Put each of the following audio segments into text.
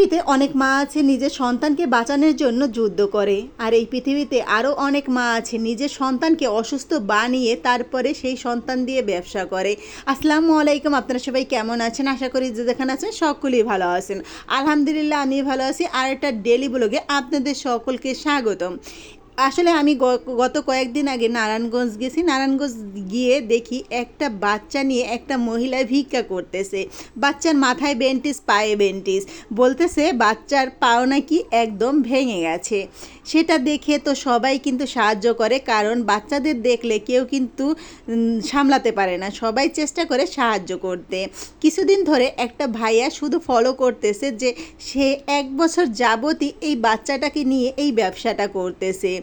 পৃথিবীতে অনেক মা আছে নিজের সন্তানকে বাঁচানোর জন্য যুদ্ধ করে। আর এই পৃথিবীতে আরও অনেক মা আছে নিজের সন্তানকে অসুস্থ বানিয়ে তারপরে সেই সন্তান দিয়ে ব্যবসা করে। আসসালামু আলাইকুম, আপনারা সবাই কেমন আছেন? আশা করি যে যেখানে আছেন সকলেই ভালো আছেন। আলহামদুলিল্লাহ আমি ভালো আছি। আর একটা ডেলি ব্লগে আপনাদের সকলকে স্বাগতম। আসলে আমি গত কয়েকদিন আগে নারায়ণগঞ্জ গেছি। নারায়ণগঞ্জ গিয়ে দেখি একটা বাচ্চা নিয়ে একটা মহিলা ভিক্ষা করতেছে। বাচ্চার মাথায় বেন্টিস, পায়ে বেন্টিস। বলতেছে, বাচ্চার পাও নাকি একদম ভেঙে গেছে। সেটা দেখে তো সবাই কিন্তু সাহায্য করে, কারণ বাচ্চাদের দেখলে কেউ কিন্তু সামলাতে পারে না। সবাই চেষ্টা করে সাহায্য করতে। কিছুদিন ধরে একটা ভাইয়া শুধু ফলো করতেছে যে, সে এক বছর যাবতই এই বাচ্চাটাকে নিয়ে এই ব্যবসাটা করতেছে।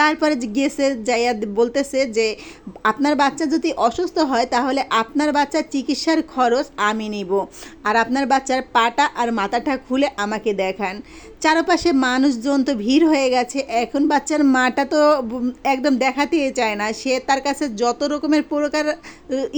তারপরে গেছে যাইয়া বলতেছে যে, আপনার বাচ্চা যদি অসুস্থ হয়, তাহলে আপনার বাচ্চার চিকিৎসার খরচ আমি নিব। আর আপনার বাচ্চার পাটা আর মাথাটা খুলে আমাকে দেখান। চারপাশে মানুষজন তো ভিড় হয়ে গেছে। এখন বাচ্চার মাটা তো একদম দেখাতেই চায় না। সে তার কাছে যত রকমের প্রকার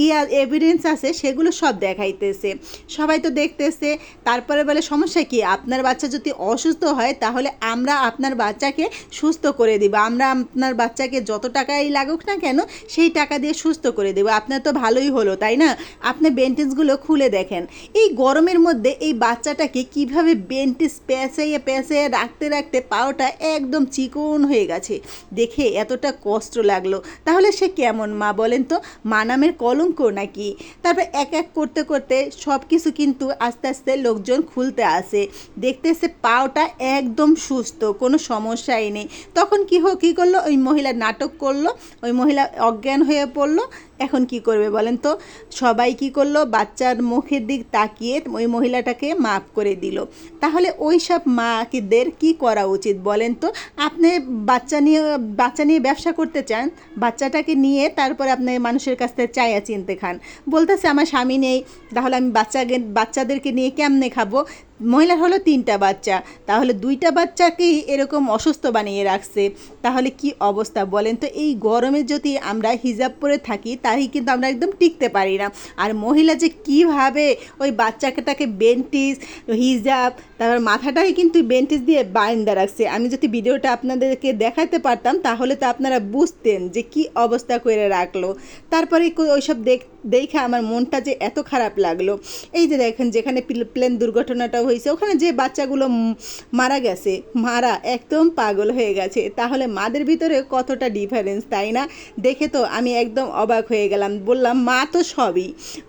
ইয়া এভিডেন্স আছে, সেগুলো সব দেখাইতেছে। সবাই তো দেখতেছে, তারপরে বলে, সমস্যা কি? আপনার বাচ্চা যদি অসুস্থ হয়, তাহলে আমরা আপনার বাচ্চাকে সুস্থ করে দিব। আমরা আপনার বাচ্চাকে যত টাকাই লাগুক না কেন, সেই টাকা দিয়ে সুস্থ করে দেবো। আপনার তো ভালোই হলো, তাই না? আপনি বেন্টেজগুলো খুলে দেখেন। এই গরমের মধ্যে এই বাচ্চাটাকে কীভাবে বেন্টেজ পেঁচাইয়ে পেঁচাইয়ে রাখতে রাখতে পাওটা একদম চিকন হয়ে গেছে। দেখে এতটা কষ্ট লাগল। তাহলে সে কেমন মা বলেন তো? মা নামের কলঙ্ক নাকি? তারপর এক এক করতে করতে সব কিছু কিন্তু আস্তে আস্তে লোকজন খুলতে আসে। দেখতেছে পাওটা একদম সুস্থ, কোনো সমস্যাই নেই। তখন কি হোক কী করল, ওই মহিলা নাটক করল, ওই মহিলা অজ্ঞান হয়ে পড়ল। এখন কি করবে বলেন তো? সবাই কি করল? বাচ্চার মুখের দিক তাকিয়ে ওই মহিলাটাকে মাফ করে দিল। তাহলে ওই সব মাদের কি করা উচিত বলেন তো? আপনি বাচ্চা নিয়ে বাচ্চা নিয়ে ব্যবসা করতে চান, বাচ্চাটাকে নিয়ে তারপরে আপনি মানুষের কাছ থেকে চায়া চিনতে খান। বলতেছে, আমার স্বামী নেই, তাহলে আমি বাচ্চাকে, বাচ্চাদেরকে নিয়ে কেমনে খাব? মহিলার হলো তিনটা বাচ্চা, তাহলে দুইটা বাচ্চাকেই এরকম অসুস্থ বানিয়ে রাখছে, তাহলে কি অবস্থা বলেন তো? এই গরমে যদি আমরা হিজাব পরে থাকি, তাই কিন্তু আমরা একদম টিকতে পারি না। আর মহিলা যে কীভাবে ওই বাচ্চাটাকে বেন্টিস হিজাব, তারপর মাথাটাই কিন্তু বেন্টিস দিয়ে বাইন্দা রাখছে। আমি যদি ভিডিওটা আপনাদেরকে দেখাতে পারতাম, তাহলে তো আপনারা বুঝতেন যে কি অবস্থা করে রাখল। তারপরে ওইসব দেখ, দেখে আমার মনটা যে এত খারাপ লাগল। এই যে দেখেন, যেখানে প্লেন দুর্ঘটনাটা হয়েছে। ওখানে যে বাচ্চাগুলো মারা গেছে, মারা একদম পাগল হয়ে গেছে, তাহলে মাদের ভিতরে কতটা ডিফারেন্স তাই না? দেখে তো আমি একদম অবাক হয়ে গেলাম। বললাম, মা তো সবই।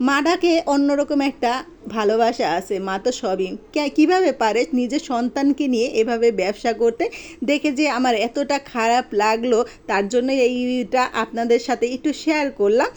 মাটাকে অন্যরকম একটা ভালোবাসা আছে, মা তো সবই। কীভাবে পারে নিজের সন্তানকে নিয়ে এভাবে ব্যবসা করতে? দেখে যে আমার এতটা খারাপ লাগল, তার জন্য এইটা আপনাদের সাথে একটু শেয়ার করলাম।